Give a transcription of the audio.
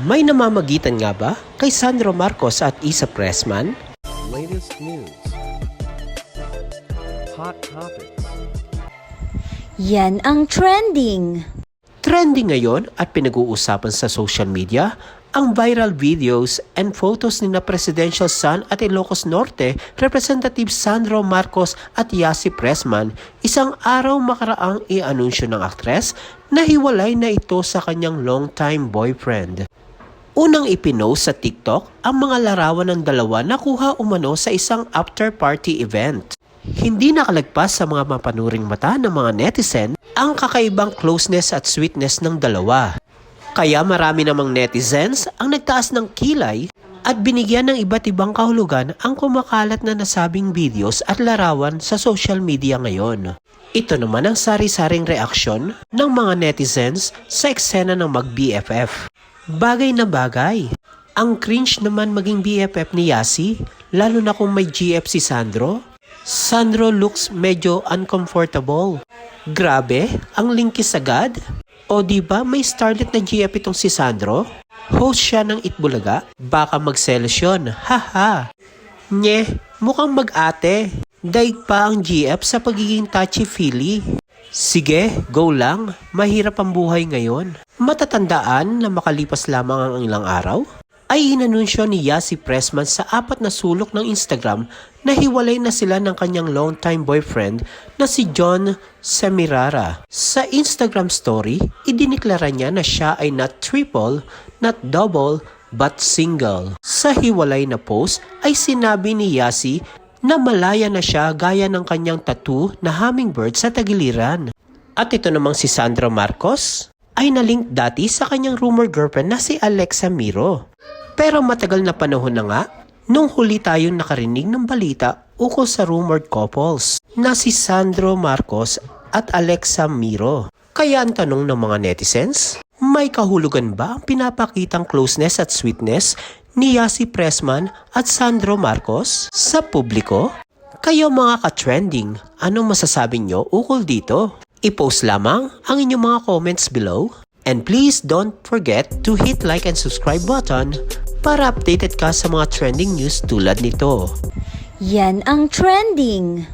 May namamagitan nga ba kay Sandro Marcos at Isa Pressman? Latest news. Hot topics. Yan ang trending. Trending ngayon at pinag-uusapan sa social media ang viral videos and photos ni na Presidential Son at Ilocos Norte Representative Sandro Marcos at Yasi Pressman isang araw makaraang i-anunsyo ng aktres na hiwalay na ito sa kanyang longtime boyfriend. Unang ipinost sa TikTok ang mga larawan ng dalawa na kuha umano sa isang after-party event. Hindi nakalagpas sa mga mapanuring mata ng mga netizen ang kakaibang closeness at sweetness ng dalawa. Kaya marami namang netizens ang nagtaas ng kilay at binigyan ng iba't ibang kahulugan ang kumakalat na nasabing videos at larawan sa social media ngayon. Ito naman ang sari-saring reaksyon ng mga netizens sa eksena ng mag-BFF. Bagay na bagay. Ang cringe naman maging BFF ni Yasi, lalo na kung may GF si Sandro. Sandro looks medyo uncomfortable. Grabe, ang linkis agad. O di ba may starlet na GF itong si Sandro? Host siya ng Itbulaga? Baka magselos yun. Haha. Nye, mukhang mag-ate. Daig pa ang GF sa pagiging touchy-feely. Sige, go lang. Mahirap ang buhay ngayon. Matatandaan na makalipas lamang ang ilang araw, ay inanunsyo ni Yasi Pressman sa apat na sulok ng Instagram na hiwalay na sila ng kanyang longtime boyfriend na si John Semirara. Sa Instagram story, idiniklara niya na siya ay not triple, not double, but single. Sa hiwalay na post ay sinabi ni Yasi na malaya na siya gaya ng kanyang tattoo na hummingbird sa tagiliran. At ito namang si Sandra Marcos ay nalink dati sa kanyang rumor girlfriend na si Alexa Miro. Pero matagal na panahon na nga nung huli tayong nakarinig ng balita ukol sa rumored couples na si Sandro Marcos at Alexa Miro. Kaya ang tanong ng mga netizens, may kahulugan ba ang pinapakitang closeness at sweetness ni Yasi Pressman at Sandro Marcos sa publiko? Kayo mga ka-trending, anong masasabi nyo ukol dito? I-post lamang ang inyong mga comments below. And please don't forget to hit like and subscribe button para updated ka sa mga trending news tulad nito. Yan ang trending.